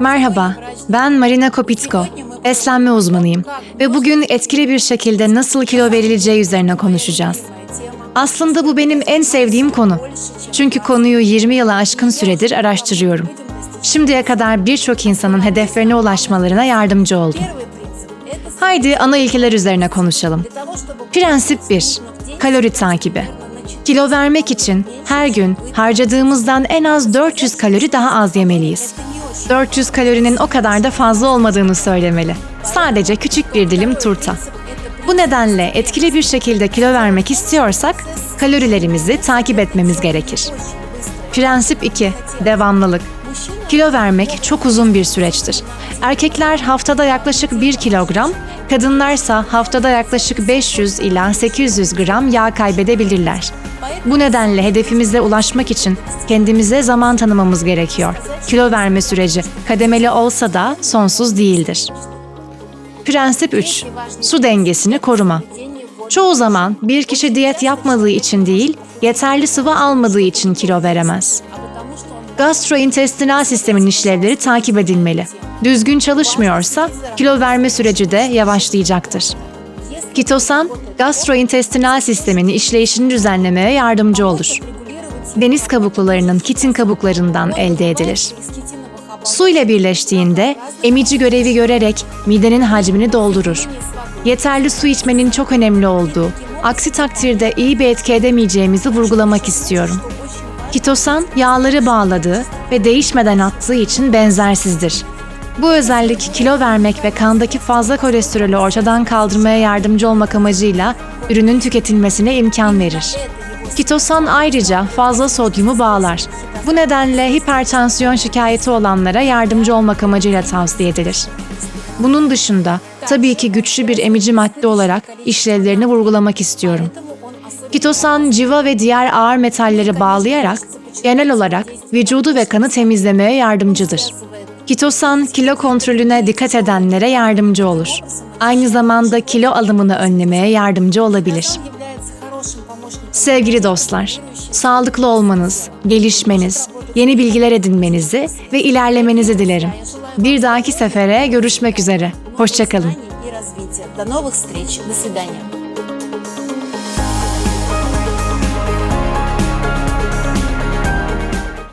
Merhaba, ben Marina Kopitsko. Beslenme uzmanıyım ve bugün etkili bir şekilde nasıl kilo verileceği üzerine konuşacağız. Aslında bu benim en sevdiğim konu. Çünkü konuyu 20 yıla aşkın süredir araştırıyorum. Şimdiye kadar birçok insanın hedeflerine ulaşmalarına yardımcı oldum. Haydi ana ilkeler üzerine konuşalım. Prensip 1. Kalori takibi. Kilo vermek için her gün harcadığımızdan en az 400 kalori daha az yemeliyiz. 400 kalorinin o kadar da fazla olmadığını söylemeli. Sadece küçük bir dilim turta. Bu nedenle etkili bir şekilde kilo vermek istiyorsak kalorilerimizi takip etmemiz gerekir. Prensip 2. Devamlılık. Kilo vermek çok uzun bir süreçtir. Erkekler haftada yaklaşık 1 kilogram, kadınlarsa haftada yaklaşık 500 ila 800 gram yağ kaybedebilirler. Bu nedenle hedefimize ulaşmak için kendimize zaman tanımamız gerekiyor. Kilo verme süreci kademeli olsa da sonsuz değildir. Prensip 3. Su dengesini koruma. Çoğu zaman bir kişi diyet yapmadığı için değil, yeterli sıvı almadığı için kilo veremez. Gastrointestinal sistemin işlevleri takip edilmeli. Düzgün çalışmıyorsa kilo verme süreci de yavaşlayacaktır. Kitosan, gastrointestinal sistemin işleyişini düzenlemeye yardımcı olur. Deniz kabuklularının kitin kabuklarından elde edilir. Su ile birleştiğinde emici görevi görerek midenin hacmini doldurur. Yeterli su içmenin çok önemli olduğu, aksi takdirde iyi bir etki edemeyeceğimizi vurgulamak istiyorum. Kitosan yağları bağladığı ve değişmeden attığı için benzersizdir. Bu özellik kilo vermek ve kandaki fazla kolesterolü ortadan kaldırmaya yardımcı olmak amacıyla ürünün tüketilmesine imkan verir. Kitosan ayrıca fazla sodyumu bağlar. Bu nedenle hipertansiyon şikayeti olanlara yardımcı olmak amacıyla tavsiye edilir. Bunun dışında tabii ki güçlü bir emici madde olarak işlevlerini vurgulamak istiyorum. Kitosan civa ve diğer ağır metalleri bağlayarak genel olarak vücudu ve kanı temizlemeye yardımcıdır. Kitosan kilo kontrolüne dikkat edenlere yardımcı olur. Aynı zamanda kilo alımını önlemeye yardımcı olabilir. является хорошим помощником. Sevgili dostlar, sağlıklı olmanız, gelişmeniz, yeni bilgiler edinmenizi ve ilerlemenizi dilerim. Bir dahaki sefere görüşmek üzere. Hoşçakalın. знаний и развития. До новых встреч. До свидания.